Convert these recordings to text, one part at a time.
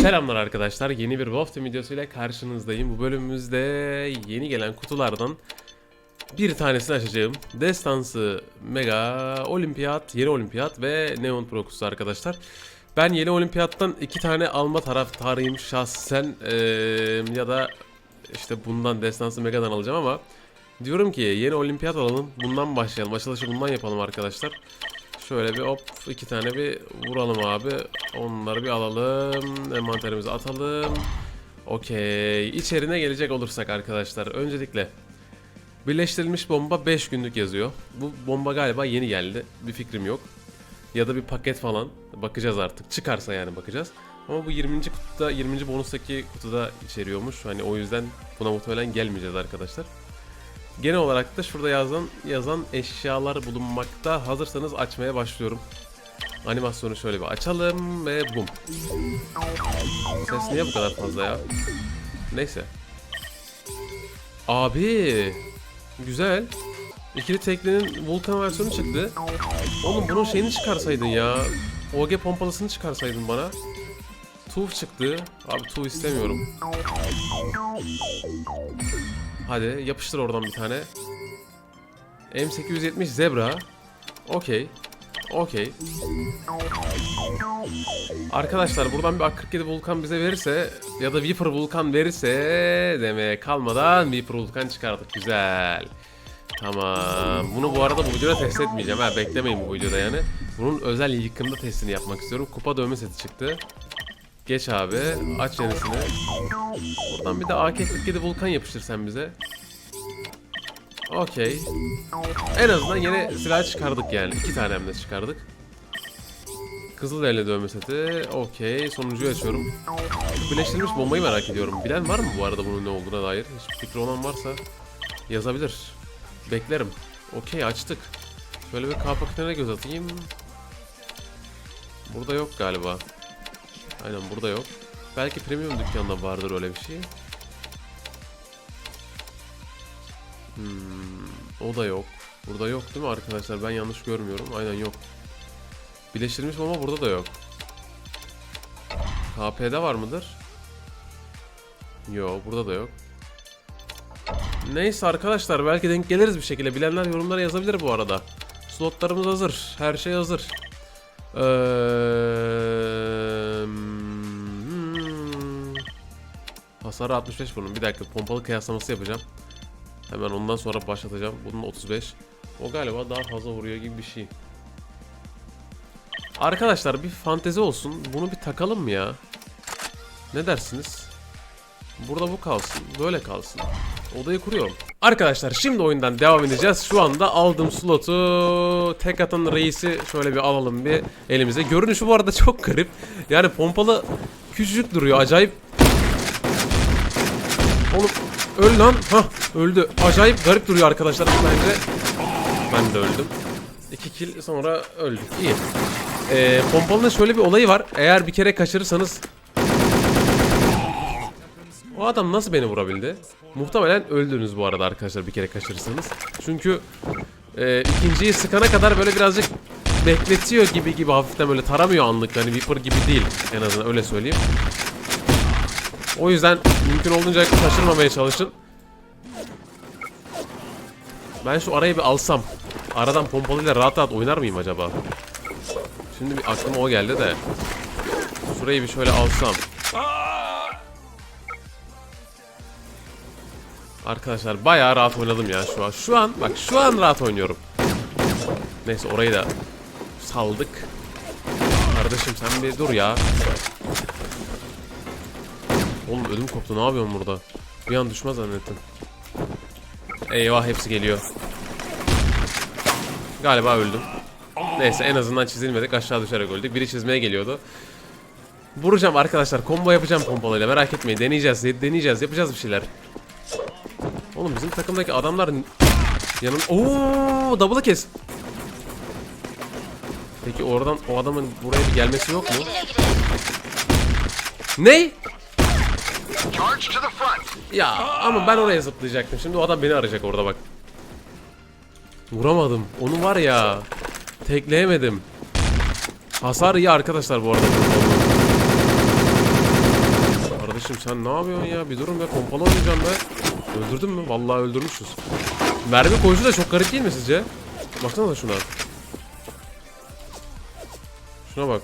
Selamlar arkadaşlar. Yeni bir Wolf Team videosuyla karşınızdayım. Bu bölümümüzde yeni gelen kutulardan bir tanesini açacağım. Destansı Mega Olimpiyat, yeni Olimpiyat ve Neon Pro kutusu arkadaşlar. Ben yeni Olimpiyattan iki tane alma taraftarıyım şahsen Eee, ya da işte bundan Destansı Mega'dan alacağım ama diyorum ki yeni Olimpiyat alalım. Bundan başlayalım. Açılışı bundan yapalım arkadaşlar. Şöyle bir hop iki tane bir vuralım abi. Onları bir alalım. Envanterimize atalım. Okey. İçerine gelecek olursak arkadaşlar. Öncelikle birleştirilmiş bomba 5 günlük yazıyor. Bu bomba galiba yeni geldi. Bir fikrim yok. Ya da bir paket falan. Bakacağız artık. Çıkarsa yani bakacağız. Ama bu 20. kutuda 20. bonustaki kutuda içeriyormuş. Hani o yüzden buna muhtemelen gelmeyeceğiz arkadaşlar. Genel olarak da şurada yazan yazan eşyalar bulunmakta. Hazırsanız açmaya başlıyorum. Animasyonu şöyle bir açalım ve bum. Ses niye bu kadar fazla ya? Neyse. Abi güzel. İkili teklinin Vulkan versiyonu çıktı. Oğlum bunun şeyini çıkarsaydın ya. OG pompalısını çıkarsaydın bana. Tuğ çıktı. Abi tuğ istemiyorum. Hadi yapıştır oradan bir tane. M870 Zebra. Okey. Okey. Arkadaşlar buradan bir AK-47 Vulkan bize verirse ya da Viper Vulkan verirse demeye kalmadan Viper Vulkan çıkardık. Güzel. Tamam. Bunu bu arada bu videoda test etmeyeceğim. Ha beklemeyin bu videoda yani. Bunun özel yıkımda testini yapmak istiyorum. Kupa dövme seti çıktı. Geç abi. Aç yenisini. Buradan bir de AK-47 Vulkan yapıştır sen bize. Okey. En azından yeni silah çıkardık yani. İki tane hem de çıkardık. Kızılderili dövme seti. Okey. Sonuncuyu açıyorum. Şu Birleştirilmiş bombayı merak ediyorum. Bilen var mı bu arada bunun ne olduğuna dair? Hiç fikri olan varsa yazabilir. Beklerim. Okey açtık. Şöyle bir K paketine göz atayım. Burada yok galiba. Aynen burada yok. Belki premium dükkanda vardır öyle bir şey. Hmm, o da yok. Burada yok değil mi arkadaşlar? Ben yanlış görmüyorum. Aynen yok. Birleştirilmiş ama burada da yok. KP'de var mıdır? Yok burada da yok. Neyse arkadaşlar belki denk geliriz bir şekilde. Bilenler yorumlara yazabilir bu arada. Slotlarımız hazır. Her şey hazır. Eee, Hasarı 65 bunun. Bir dakika pompalı kıyaslaması yapacağım. Hemen ondan sonra başlatacağım. Bunun 35. O galiba daha fazla vuruyor gibi bir şey. Arkadaşlar bir fantezi olsun. Bunu bir takalım mı ya? Ne dersiniz? Burada bu kalsın. Böyle kalsın. Odayı kuruyorum. Arkadaşlar şimdi oyundan devam edeceğiz. Şu anda aldığım slotu tek atan reisi şöyle bir alalım bir elimize. Görünüşü bu arada çok garip. Yani pompalı küçücük duruyor. Acayip Oğlum öl lan. Hah öldü. Acayip garip duruyor arkadaşlar bence. Ben de öldüm. İki kill sonra öldük. İyi. Ee, pompalının şöyle bir olayı var. Eğer bir kere kaçırırsanız o adam nasıl beni vurabildi? Muhtemelen öldünüz bu arada arkadaşlar bir kere kaçırırsanız. Çünkü e, ikinciyi sıkana kadar böyle birazcık bekletiyor gibi gibi hafiften böyle taramıyor anlık. Hani Viper gibi değil en azından öyle söyleyeyim. O yüzden mümkün olduğunca kaçırmamaya çalışın. Ben şu arayı bir alsam. Aradan pompalıyla rahat rahat oynar mıyım acaba? Şimdi bir aklıma o geldi de. Şurayı bir şöyle alsam. Arkadaşlar bayağı rahat oynadım ya şu an. Şu an bak şu an rahat oynuyorum. Neyse orayı da saldık. Kardeşim sen bir dur ya. Oğlum ödüm koptu ne yapıyorsun burada? Bir an düşmez zannettim. Eyvah hepsi geliyor. Galiba öldüm. Neyse en azından çizilmedik aşağı düşerek öldük. Biri çizmeye geliyordu. Vuracağım arkadaşlar. Combo yapacağım pompalıyla merak etmeyin. Deneyeceğiz. Deneyeceğiz. Yapacağız bir şeyler. Oğlum bizim takımdaki adamlar yanım... Oo, double'ı kes. Peki oradan o adamın buraya bir gelmesi yok mu? Ney? Ya ama ben oraya zıplayacaktım. Şimdi o adam beni arayacak orada bak. Vuramadım. Onu var ya. Tekleyemedim. Hasar iyi arkadaşlar bu arada. sen ne yapıyorsun ya? Bir durun be pompalı oynayacağım be. Öldürdün mü? Vallahi öldürmüşüz. Mermi koyucu da çok garip değil mi sizce? Baksana da şuna. Şuna bak.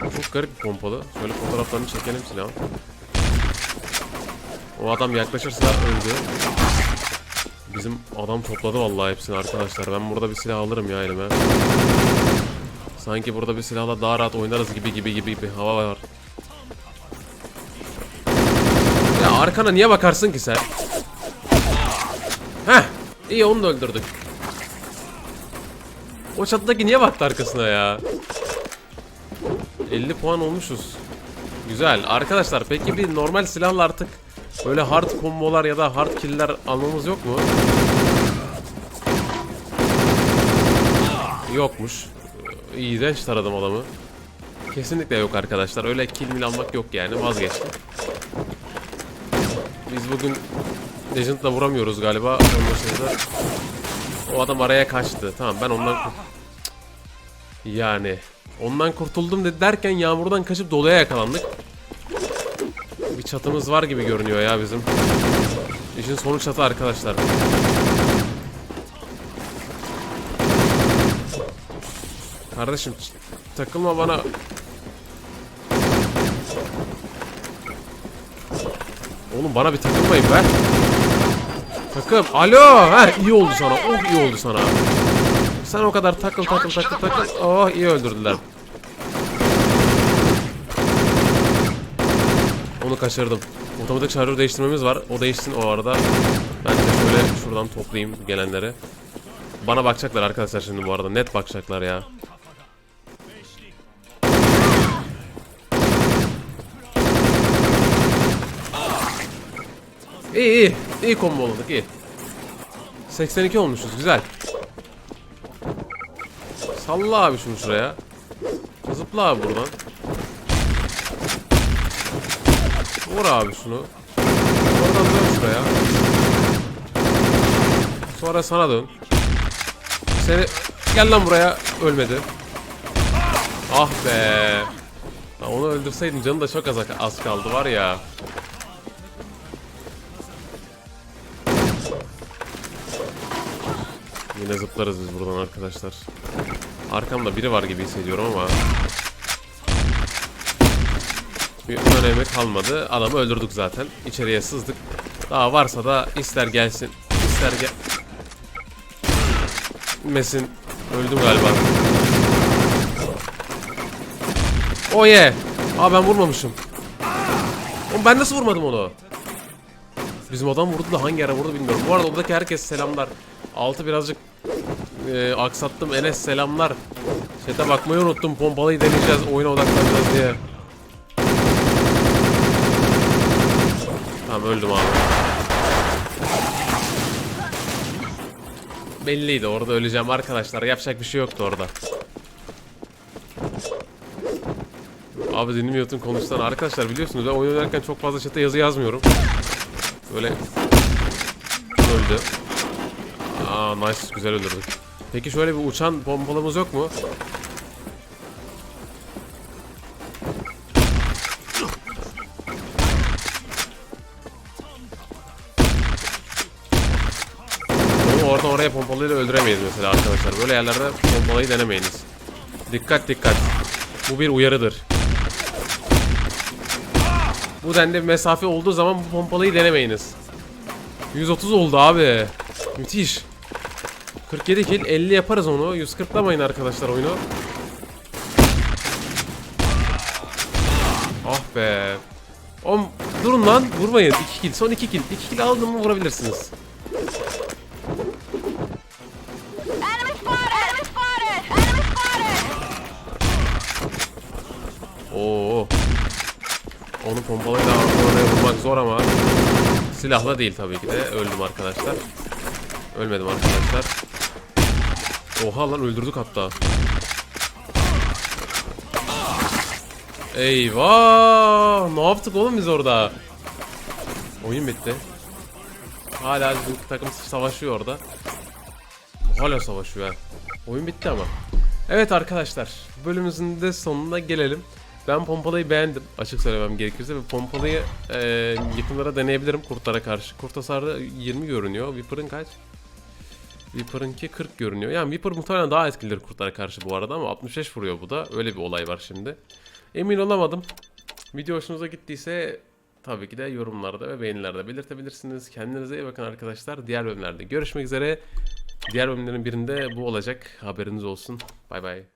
Çok garip bir pompalı. Şöyle fotoğraflarını çekelim silahın. O adam yaklaşırsa öldü. Bizim adam topladı vallahi hepsini arkadaşlar. Ben burada bir silah alırım ya elime. Sanki burada bir silahla daha rahat oynarız gibi gibi gibi bir hava var. Ya arkana niye bakarsın ki sen? Heh, iyi onu da öldürdük. O çatıdaki niye baktı arkasına ya? 50 puan olmuşuz. Güzel. Arkadaşlar peki bir normal silahla artık böyle hard kombolar ya da hard kill'ler almamız yok mu? Yokmuş. İğrenç taradım adamı. Kesinlikle yok arkadaşlar. Öyle kill mill almak yok yani. Vazgeçtim. Biz bugün Legend'la vuramıyoruz galiba. O adam araya kaçtı. Tamam ben ondan Yani ondan kurtuldum dedi derken yağmurdan kaçıp doluya yakalandık. Bir çatımız var gibi görünüyor ya bizim. İşin sonu çatı arkadaşlar. Kardeşim takılma bana. Oğlum bana bir takılmayın be. Takım. Alo. Ha iyi oldu sana. Oh iyi oldu sana. Sen o kadar takıl takıl takıl takıl. Oh iyi öldürdüler. Onu kaçırdım. Otomatik şarjör değiştirmemiz var. O değişsin o arada. Ben de şöyle şuradan toplayayım gelenleri. Bana bakacaklar arkadaşlar şimdi bu arada. Net bakacaklar ya. İyi iyi. İyi combo olmadık iyi. 82 olmuşuz güzel. Salla abi şunu şuraya. Zıpla abi buradan. Vur abi şunu. Oradan dön şuraya. Sonra sana dön. Seni gel lan buraya. Ölmedi. Ah be. Lan onu öldürseydim canı da çok az, az kaldı var ya. Yine zıplarız biz buradan arkadaşlar. Arkamda biri var gibi hissediyorum ama bir önemi kalmadı. Adamı öldürdük zaten. İçeriye sızdık. Daha varsa da ister gelsin, ister gel... Mesin. Öldüm galiba. Oh yeah. Aa ben vurmamışım. Oğlum ben nasıl vurmadım onu? Bizim adam vurdu da hangi ara vurdu bilmiyorum. Bu arada oradaki herkes selamlar. Altı birazcık e, aksattım. Enes selamlar. Chat'e bakmayı unuttum. Pompalıyı deneyeceğiz. Oyuna odaklanacağız diye. Tamam öldüm abi. Belliydi orada öleceğim arkadaşlar. Yapacak bir şey yoktu orada. Abi dinlemiyordun konuşsan. Arkadaşlar biliyorsunuz ben oyun oynarken çok fazla chat'e yazı yazmıyorum. Böyle öldü. Aa nice güzel öldürdük. Peki şöyle bir uçan pompalımız yok mu? Onu oraya pompalıyla öldüremeyiz mesela arkadaşlar. Böyle yerlerde pompalıyı denemeyiniz. Dikkat dikkat. Bu bir uyarıdır. Bu denli mesafe olduğu zaman bu pompalıyı denemeyiniz. 130 oldu abi. Müthiş. 47 kill 50 yaparız onu. 140'lamayın arkadaşlar oyunu. Ah be. Oğlum durun lan vurmayın. 2 kill son 2 kill. 2 kill aldın mı vurabilirsiniz. Oo. Onu pompalayla oraya vurmak zor ama silahla değil tabii ki de. Öldüm arkadaşlar. Ölmedim arkadaşlar. Oha lan öldürdük hatta. Eyvah! Ne yaptık oğlum biz orada? Oyun bitti. Hala bizim takım savaşıyor orada. Hala savaşıyor ha. Oyun bitti ama. Evet arkadaşlar, bölümümüzün de sonuna gelelim. Ben pompalıyı beğendim açık söylemem gerekirse ve pompalıyı e, yakınlara deneyebilirim kurtlara karşı. Kurt hasarı 20 görünüyor. Viper'ın kaç? Viper'ınki 40 görünüyor. Yani Viper muhtemelen daha etkilidir kurtlara karşı bu arada ama 65 vuruyor bu da. Öyle bir olay var şimdi. Emin olamadım. Video hoşunuza gittiyse tabii ki de yorumlarda ve beğenilerde belirtebilirsiniz. Kendinize iyi bakın arkadaşlar. Diğer bölümlerde görüşmek üzere. Diğer bölümlerin birinde bu olacak. Haberiniz olsun. Bay bay.